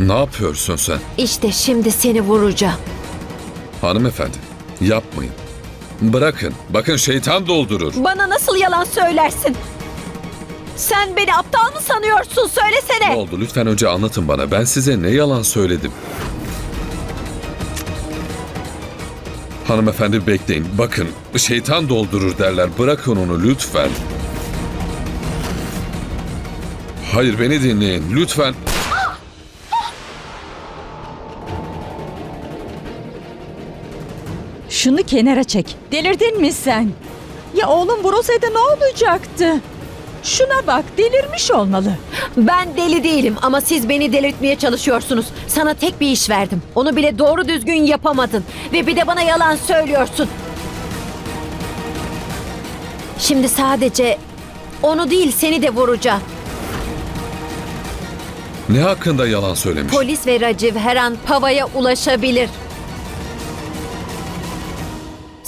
Ne yapıyorsun sen? İşte şimdi seni vuracağım. Hanımefendi, yapmayın. Bırakın. Bakın şeytan doldurur. Bana nasıl yalan söylersin? Sen beni aptal mı sanıyorsun? Ne Söylesene. oldu? Lütfen önce anlatın bana. Ben size ne yalan söyledim? Hanımefendi bekleyin. Bakın, şeytan doldurur derler. Bırakın onu lütfen. Hayır beni dinleyin. Lütfen. Şunu kenara çek. Delirdin mi sen? Ya oğlum vurulsaydı ne olacaktı? Şuna bak delirmiş olmalı. Ben deli değilim ama siz beni delirtmeye çalışıyorsunuz. Sana tek bir iş verdim. Onu bile doğru düzgün yapamadın. Ve bir de bana yalan söylüyorsun. Şimdi sadece onu değil seni de vuracağım. Ne hakkında yalan söylemiş? Polis ve Raciv her an Pava'ya ulaşabilir.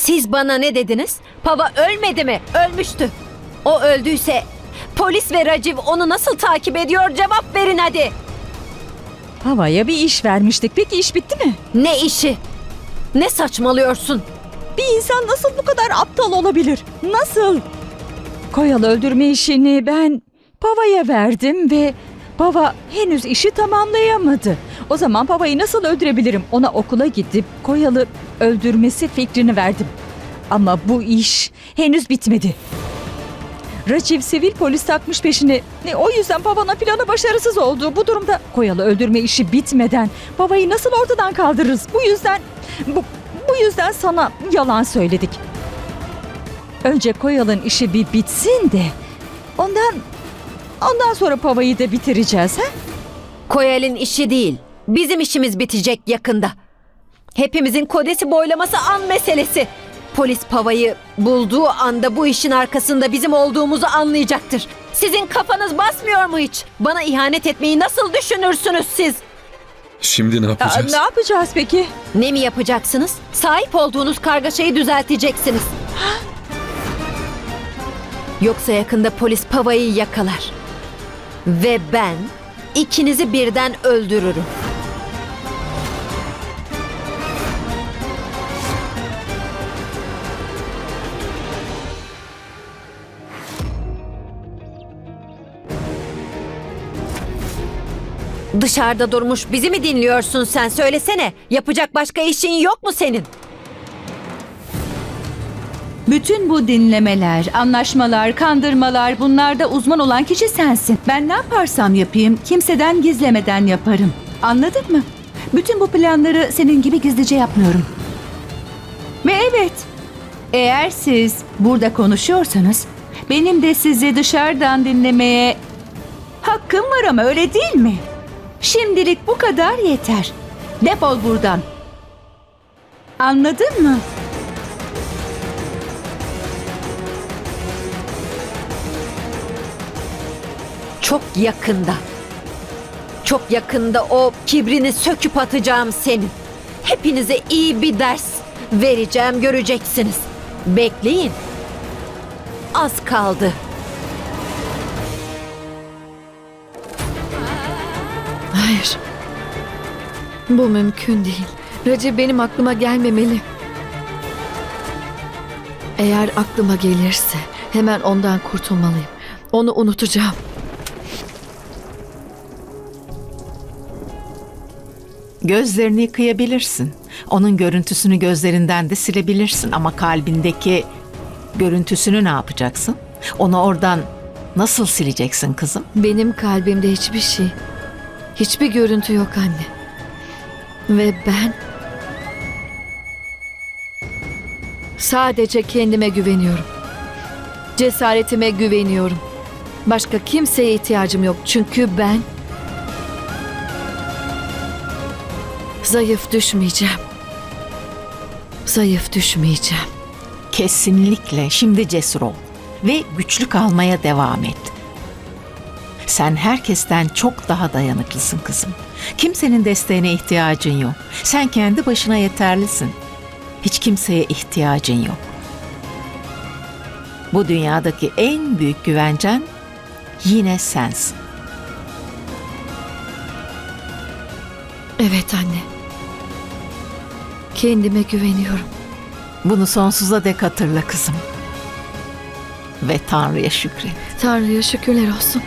Siz bana ne dediniz? Pava ölmedi mi? Ölmüştü. O öldüyse polis ve Raciv onu nasıl takip ediyor? Cevap verin hadi. Havaya bir iş vermiştik. Peki iş bitti mi? Ne işi? Ne saçmalıyorsun? Bir insan nasıl bu kadar aptal olabilir? Nasıl? Koyalı öldürme işini ben Pava'ya verdim ve Pava henüz işi tamamlayamadı. O zaman Pava'yı nasıl öldürebilirim? Ona okula gidip Koyalı öldürmesi fikrini verdim. Ama bu iş henüz bitmedi. Raciv sivil polis takmış peşini. E, o yüzden Pava'nın planı başarısız oldu. Bu durumda Koyalı öldürme işi bitmeden Pava'yı nasıl ortadan kaldırırız? Bu yüzden bu, bu yüzden sana yalan söyledik. Önce Koyal'ın işi bir bitsin de ondan ondan sonra Pava'yı da bitireceğiz ha? Koyal'in işi değil. Bizim işimiz bitecek yakında. Hepimizin kodesi boylaması an meselesi. Polis Pava'yı bulduğu anda bu işin arkasında bizim olduğumuzu anlayacaktır. Sizin kafanız basmıyor mu hiç? Bana ihanet etmeyi nasıl düşünürsünüz siz? Şimdi ne Aa, yapacağız? ne yapacağız peki? Ne mi yapacaksınız? Sahip olduğunuz kargaşayı düzelteceksiniz. Yoksa yakında polis Pava'yı yakalar. Ve ben ikinizi birden öldürürüm. Dışarıda durmuş bizi mi dinliyorsun sen? Söylesene. Yapacak başka işin yok mu senin? Bütün bu dinlemeler, anlaşmalar, kandırmalar bunlarda uzman olan kişi sensin. Ben ne yaparsam yapayım kimseden gizlemeden yaparım. Anladın mı? Bütün bu planları senin gibi gizlice yapmıyorum. Ve evet, eğer siz burada konuşuyorsanız benim de sizi dışarıdan dinlemeye hakkım var ama öyle değil mi? Şimdilik bu kadar yeter. Defol buradan. Anladın mı? Çok yakında. Çok yakında o kibrini söküp atacağım senin. Hepinize iyi bir ders vereceğim göreceksiniz. Bekleyin. Az kaldı. Hayır. Bu mümkün değil. Recep benim aklıma gelmemeli. Eğer aklıma gelirse hemen ondan kurtulmalıyım. Onu unutacağım. Gözlerini yıkayabilirsin. Onun görüntüsünü gözlerinden de silebilirsin ama kalbindeki görüntüsünü ne yapacaksın? Onu oradan nasıl sileceksin kızım? Benim kalbimde hiçbir şey, hiçbir görüntü yok anne. Ve ben sadece kendime güveniyorum. Cesaretime güveniyorum. Başka kimseye ihtiyacım yok çünkü ben zayıf düşmeyeceğim. Zayıf düşmeyeceğim. Kesinlikle şimdi cesur ol ve güçlü kalmaya devam et. Sen herkesten çok daha dayanıklısın kızım. Kimsenin desteğine ihtiyacın yok. Sen kendi başına yeterlisin. Hiç kimseye ihtiyacın yok. Bu dünyadaki en büyük güvencen yine sensin. Evet anne. Kendime güveniyorum. Bunu sonsuza dek hatırla kızım. Ve Tanrı'ya şükret. Tanrı'ya şükürler olsun.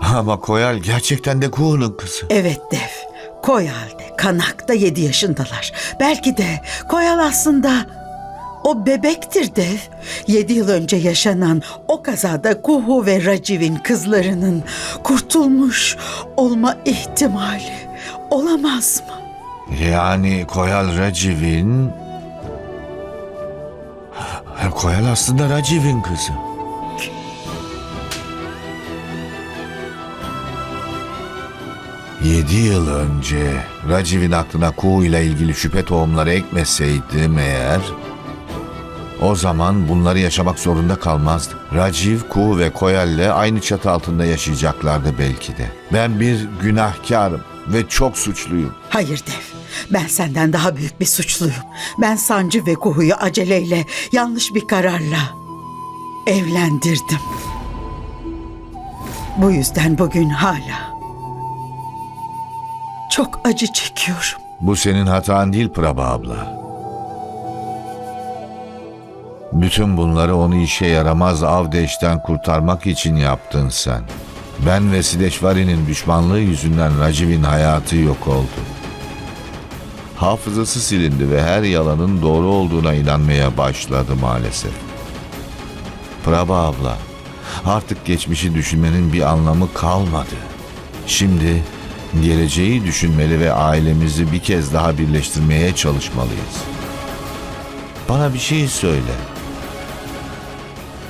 Ama Koyal gerçekten de Kuğu'nun kızı. Evet Dev. Koyal de, Kanak da 7 yaşındalar. Belki de Koyal aslında o bebektir Dev. 7 yıl önce yaşanan o kazada Kuhu ve Raciv'in kızlarının kurtulmuş olma ihtimali olamaz mı? Yani Koyal Raciv'in... Koyal aslında Raciv'in kızı. Yedi yıl önce Raciv'in aklına Kuğu ile ilgili şüphe tohumları ekmeseydim eğer... O zaman bunları yaşamak zorunda kalmazdım. Raciv, Kuğu ve Koyal'le aynı çatı altında yaşayacaklardı belki de. Ben bir günahkarım ve çok suçluyum. Hayır Dev. Ben senden daha büyük bir suçluyum. Ben Sancı ve Kuhu'yu aceleyle yanlış bir kararla evlendirdim. Bu yüzden bugün hala çok acı çekiyorum. Bu senin hatan değil Prabha abla. Bütün bunları onu işe yaramaz Avdeş'ten kurtarmak için yaptın sen. Ben ve Sideşvari'nin düşmanlığı yüzünden Raciv'in hayatı yok oldu. Hafızası silindi ve her yalanın doğru olduğuna inanmaya başladı maalesef. Prabha abla, artık geçmişi düşünmenin bir anlamı kalmadı. Şimdi geleceği düşünmeli ve ailemizi bir kez daha birleştirmeye çalışmalıyız. Bana bir şey söyle.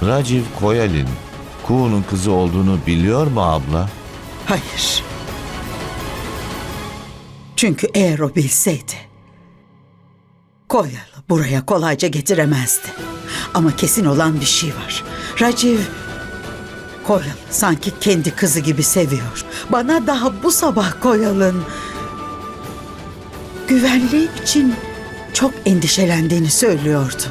Raciv Koyal'in Kuğu'nun kızı olduğunu biliyor mu abla? Hayır. Çünkü eğer o bilseydi Koyal'ı buraya kolayca getiremezdi. Ama kesin olan bir şey var. Raciv Koyal'ı sanki kendi kızı gibi seviyor. Bana daha bu sabah Koyal'ın güvenliği için çok endişelendiğini söylüyordu.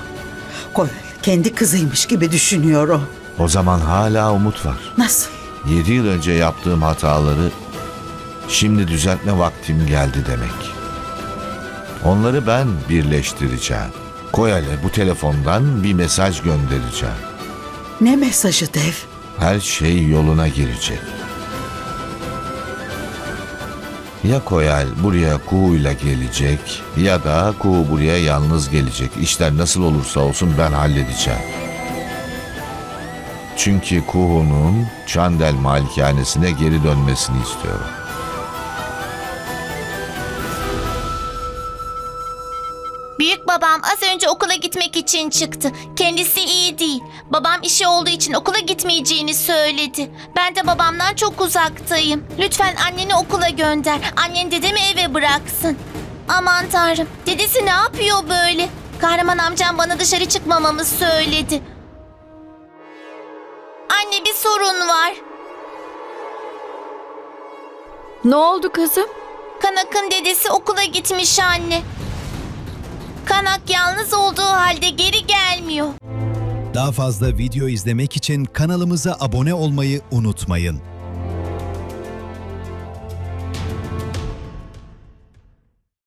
Koyal kendi kızıymış gibi düşünüyor o. O zaman hala umut var. Nasıl? Yedi yıl önce yaptığım hataları şimdi düzeltme vaktim geldi demek. Onları ben birleştireceğim. Koyal'e bu telefondan bir mesaj göndereceğim. Ne mesajı Dev? Her şey yoluna girecek. Ya Koyal buraya Kuğu'yla gelecek ya da Kuğu buraya yalnız gelecek. İşler nasıl olursa olsun ben halledeceğim. Çünkü Kuğu'nun Çandel malikanesine geri dönmesini istiyorum. Babam az önce okula gitmek için çıktı. Kendisi iyi değil. Babam işi olduğu için okula gitmeyeceğini söyledi. Ben de babamdan çok uzaktayım. Lütfen anneni okula gönder. Annen dedemi eve bıraksın. Aman tanrım. Dedesi ne yapıyor böyle? Kahraman amcam bana dışarı çıkmamamı söyledi. Anne bir sorun var. Ne oldu kızım? Kanak'ın dedesi okula gitmiş anne. Kanak yalnız olduğu halde geri gelmiyor. Daha fazla video izlemek için kanalımıza abone olmayı unutmayın.